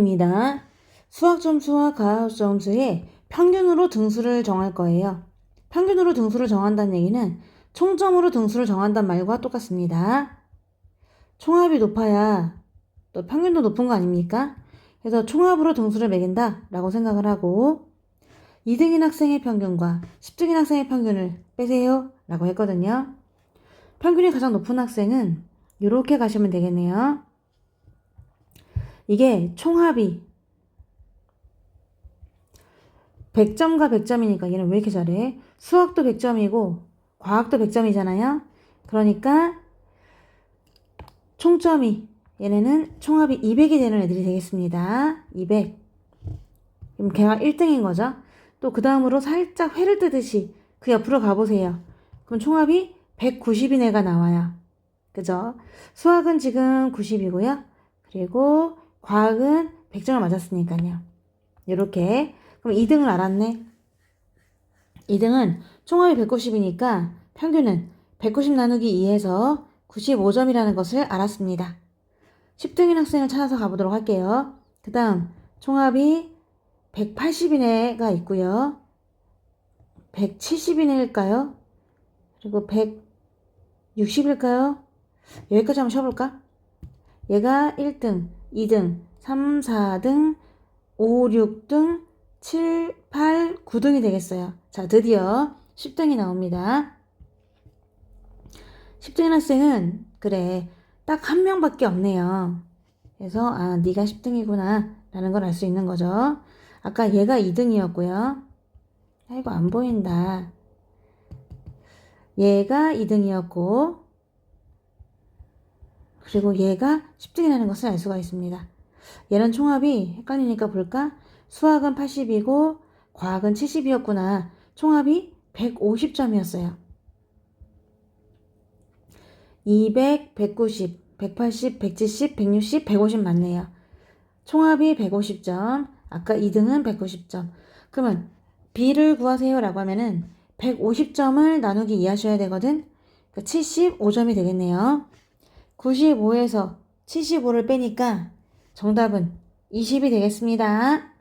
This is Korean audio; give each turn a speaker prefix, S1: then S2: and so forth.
S1: 입니다. 수학 점수와 과학 점수의 평균으로 등수를 정할 거예요. 평균으로 등수를 정한다는 얘기는 총점으로 등수를 정한다는 말과 똑같습니다. 총합이 높아야 또 평균도 높은 거 아닙니까? 그래서 총합으로 등수를 매긴다 라고 생각을 하고 2등인 학생의 평균과 10등인 학생의 평균을 빼세요 라고 했거든요. 평균이 가장 높은 학생은 이렇게 가시면 되겠네요. 이게 총합이 100점과 100점이니까 얘는 왜 이렇게 잘해? 수학도 100점이고 과학도 100점이잖아요. 그러니까 총점이 얘네는 총합이 200이 되는 애들이 되겠습니다. 200. 그럼 걔가 1등인 거죠. 또 그 다음으로 살짝 회를 뜨듯이 그 옆으로 가보세요. 그럼 총합이 190인 애가 나와요. 그죠? 수학은 지금 90이고요. 그리고 과학은 100점을 맞았으니까요. 이렇게 그럼 2등을 알았네. 2등은 총합이 190이니까 평균은 190 나누기 2에서 95점이라는 것을 알았습니다. 10등인 학생을 찾아서 가보도록 할게요. 그 다음 총합이 180인 애가 있고요. 170인 애일까요? 그리고 160일까요? 여기까지 한번 쉬어볼까? 얘가 1등, 2등, 3, 4등, 5, 6등, 7, 8, 9등이 되겠어요. 자, 드디어 10등이 나옵니다. 10등인 학생은 그래 딱 한 명밖에 없네요. 그래서 아 네가 10등이구나 라는 걸 알 수 있는 거죠. 아까 얘가 2등이었고요. 아이고 안 보인다. 얘가 2등이었고 그리고 얘가 10등이라는 것을 알 수가 있습니다. 얘는 총합이 헷갈리니까 볼까? 수학은 80이고 과학은 70이었구나. 총합이 150점이었어요. 200, 190, 180, 170, 160, 150 맞네요. 총합이 150점. 아까 2등은 190점. 그러면 B를 구하세요 라고 하면은 150점을 나누기 2 하셔야 되거든. 그러니까 75점이 되겠네요. 95에서 75를 빼니까 정답은 20이 되겠습니다.